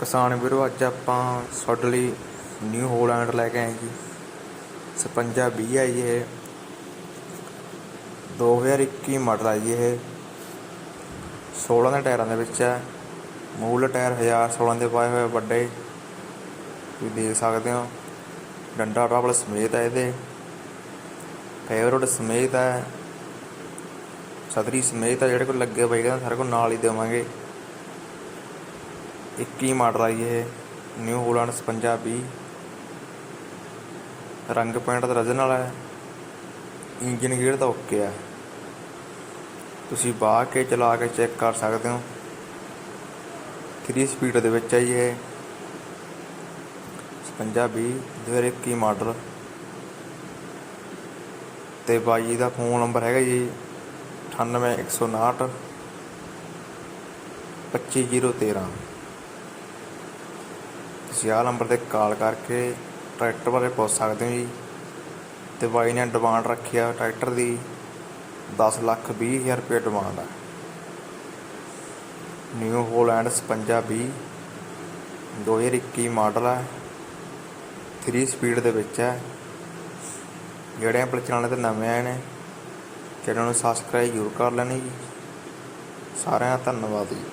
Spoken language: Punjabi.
ਕਿਸਾਨ ਵੀਰੋ, ਅੱਜ ਆਪਾਂ ਤੁਹਾਡੇ ਲਈ ਨਿਊ ਹੋਲੈਂਡ ਲੈ ਕੇ ਆਏ ਜੀ। 5620 ਹੈ ਜੀ ਇਹ। 2021 ਮਾਡਲ ਹੈ ਜੀ ਇਹ। 16 ਦੇ ਟਾਇਰਾਂ ਦੇ ਵਿੱਚ ਹੈ ਮੂਲ ਟਾਇਰ 1016 ਦੇ ਪਾਏ ਹੋਏ ਵੱਡੇ। ਤੁਸੀਂ ਦੇਖ ਸਕਦੇ ਹੋ, ਡੰਡਾ ਟਰਾਬਲ ਸਮੇਤ ਹੈ ਇਹਦੇ। ਫੇਵਰਟ ਸਮੇਤ ਹੈ ਸਤਰੀ ਸਮੇਤ ਹੈ ਜਿਹੜੇ ਕੋਲ ਲੱਗੇ ਪਏ ਕਹਿੰਦਾ ਸਾਰੇ ਕੋਲ ਨਾਲ ਹੀ ਦੇਵਾਂਗੇ। 21 ਮਾਡਲ ਆ ਇਹ, ਨਿਊ ਹੋਲੈਂਡ 5620 ਰੰਗ ਪੈਂਟ ਦਾ ਰੀਜਨਲ ਹੈ, ਇੰਜਨ ਗੇਅਰ ਦਾ ਓਕੇ ਹੈ। ਤੁਸੀਂ ਬਾਹ ਕੇ ਚਲਾ ਕੇ ਚੈੱਕ ਕਰ ਸਕਦੇ ਹੋ। 3 ਸਪੀਡ ਦੇ ਵਿੱਚ ਹੈ ਜੀ ਇਹ 5620 2021 ਮਾਡਲ। ਤੇ ਬਾਈ ਦਾ ਫੋਨ ਨੰਬਰ ਹੈਗਾ ਜੀ 98159 25013 ਤੁਸੀਂ ਆਹ ਨੰਬਰ ਤੇ ਕਾਲ ਕਰਕੇ ਟਰੈਕਟਰ ਬਾਰੇ ਪੁੱਛ ਸਕਦੇ ਹੋ ਜੀ। ਤੇ ਬਾਈ ਨੇ ਡਿਮਾਂਡ ਰੱਖੀ ਆ ਟਰੈਕਟਰ ਦੀ 10 ਲੱਖ 20 ਹਜ਼ਾਰ ਰੁਪਏ ਡਿਮਾਂਡ ਆ। ਨਿਊ ਹੋਲੈਂਡ 5620 2021 ਮਾਡਲ ਹੈ 3 ਸਪੀਡ ਦੇ ਵਿੱਚ ਹੈ ਜਿਹੜੇ ਆਪਣੇ ਚੈਨਲ ਤੇ ਨਵੇਂ ਆਏ ਨੇ, ਚੈਨਲ ਨੂੰ ਸਬਸਕ੍ਰਾਈਬ ਜ਼ਰੂਰ ਕਰ ਲੈਣੀ ਜੀ। ਸਾਰਿਆਂ ਦਾ ਧੰਨਵਾਦ ਜੀ।